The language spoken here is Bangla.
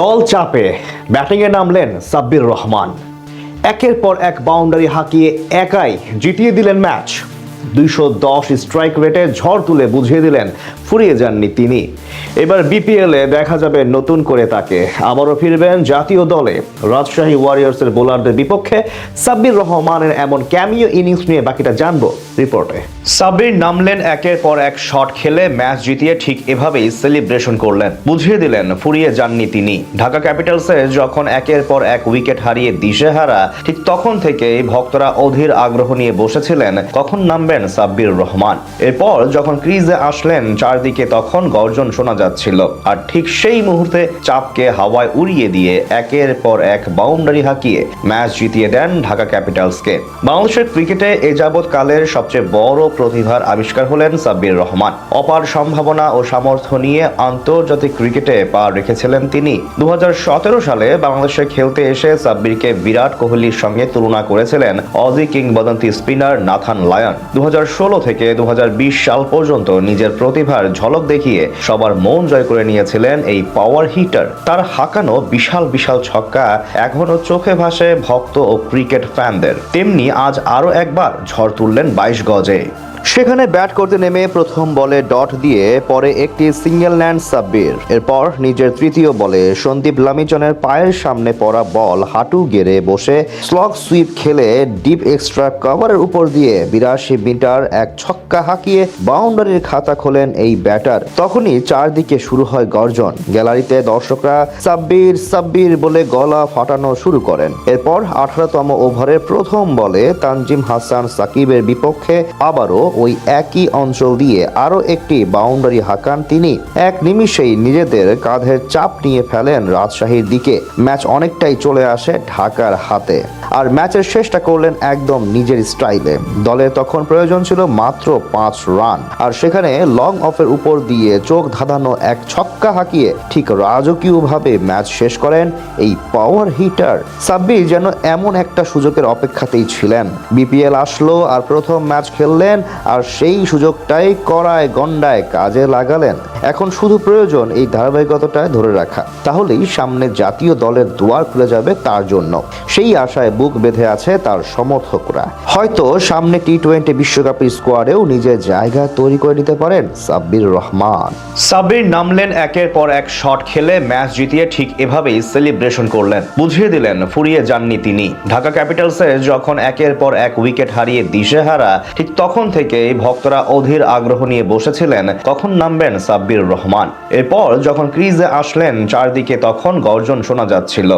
দল চাপে, ব্যাটিংয়ে নামলেন সাব্বির রহমান। একের পর এক বাউন্ডারি হাঁকিয়ে একাই জিতিয়ে দিলেন ম্যাচ। দুইশো দশ স্ট্রাইক রেটে ঝড় তুলে বুঝিয়ে দিলেন ফুরিয়ে যাননি তিনি। এবার বিপিএলে দেখা যাবে নতুন করে তাকে। আবারও ফিরবেন জাতীয় দলে। রাজশাহী ওয়ারিয়ার্সের বোলারদের বিপক্ষে সাব্বির রহমানের এমন ক্যামিও ইনিংস নিয়ে বাকিটা জানব রিপোর্টে। সাব্বির নামলেন একের পর এক শট খেলে ম্যাচ জিতিয়ে ঠিক এভাবেই সেলিব্রেশন করলেন। বুঝিয়ে দিলেন, ফুরিয়ে যাননি তিনি। ঢাকা ক্যাপিটালসে যখন একের পর এক উইকেট হারিয়ে দিশেহারা, ঠিক তখন থেকেই ভক্তরা অধীর আগ্রহ নিয়ে বসেছিলেন, কখন নামবেন সাব্বির রহমান। এরপর যখন ক্রিজে আসলেন চারদিকে, তখন গর্জন শোনা যাচ্ছিল। আর ঠিক সেই মুহূর্তে চাপকে হাওয়ায় উড়িয়ে দিয়ে একের পর এক বাউন্ডারি হাঁকিয়ে ম্যাচ জিতিয়ে দেন ঢাকা ক্যাপিটালসকে বাংলাদেশের ক্রিকেটে এ যাবৎ কালের সবচেয়ে বড় প্রতিভার আবিষ্কার হলেন সাব্বির রহমান। অপার সম্ভাবনা ও সামর্থ্য নিয়ে আন্তর্জাতিক ক্রিকেটে পা রেখেছিলেন তিনি। দু হাজার সতেরো সালে বাংলাদেশে খেলতে এসে সাব্বিরকে বিরাট কোহলির সঙ্গে তুলনা করেছিলেন অজি কিংবদন্তি স্পিনার নাথান লায়ন। দু হাজার ষোলো থেকে দু হাজার বিশ সাল পর্যন্ত নিজের প্রতিভার ঝলক দেখিয়ে সবার মন জয় করে নিয়েছিলেন এই পাওয়ার হিটার তার হাঁকানো বিশাল বিশাল ছক্কা এখনও চোখে ভাসে ভক্ত ও ক্রিকেট ফ্যানদের তেমনি আজ আরও একবার ঝড় তুললেন বাইশ গজে। সেখানে ব্যাট করতে নেমে প্রথম বলে ডট দিয়ে পরে একটি সিঙ্গেল ল্যান্ড সাব্বির। এরপর নিজের তৃতীয় বলে সন্দীপ লামিচনের পায়ের সামনে পড়া বল হাঁটু গেড়ে বসে স্লগ সুইপ খেলে ডিপ এক্সট্রা কভারের উপর দিয়ে বিরাশি মিটার এক ছক্কা হাঁকিয়ে বাউন্ডারির খাতা খোলেন এই ব্যাটার। তখনই চারদিকে শুরু হয় গর্জন। গ্যালারিতে দর্শকরা সাব্বির সাব্বির বলে গলা ফাটানো শুরু করেন। এরপর আঠারোতম ওভারের প্রথম বলে তানজিম হাসান সাকিবের বিপক্ষে আবারও ওই একই অঞ্চল দিয়ে আরও একটি বাউন্ডারি হাঁকান তিনি। এক নিমিষেই নিজেদের কাঁধের চাপ নিয়ে ফেলেন রাজশাহীর দিকে। ম্যাচ অনেকটাই চলে আসে ঢাকার হাতে। আর ম্যাচের শেষটা করলেন একদম নিজের স্টাইলে। দলের তখন প্রয়োজন ছিল মাত্র পাঁচ রান। আর সেখানে লং অফের উপর দিয়ে চোখ ধাঁধানো এক ছক্কা হাঁকিয়ে ঠিক রাজকীয়ভাবে ম্যাচ শেষ করেন এই পাওয়ার হিটার সাব্বির যেন এমন একটা সুযোগের অপেক্ষাতেই ছিলেন। বিপিএল আসলো আর প্রথম ম্যাচ খেললেন আর সেই সুযোগটাই করায় গন্ডায় কাজে লাগালেন। এখন শুধু প্রয়োজন এই ধারাবাহিকতাটায় ধরে রাখা। তাহলেই সামনে জাতীয় দলের দুয়ার খুলে যাবে তার জন্য। সেই আশায় বুক বেঁধে আছে তার সমর্থকরা। হয়তো সামনে টি টোয়েন্টি বিশ্বকাপের স্কোয়াডেও নিজের জায়গা তৈরি করে নিতে পারেন সাব্বির রহমান। সাব্বির নামলেন একের পর এক শট খেলে ম্যাচ জিতিয়ে ঠিক এভাবেই সেলিব্রেশন করলেন। বুঝিয়ে দিলেন, ফুরিয়ে যাননি তিনি। ঢাকা ক্যাপিটালসে যখন একের পর এক উইকেট হারিয়ে দিশেহারা, ঠিক তখন থেকেই ভক্তরা অধীর আগ্রহ নিয়ে বসেছিলেন, কখন নামবেন সাব্বির রহমান। এরপর যখন ক্রিজে আসলেন চারদিকে, তখন গর্জন শোনা যাচ্ছিল।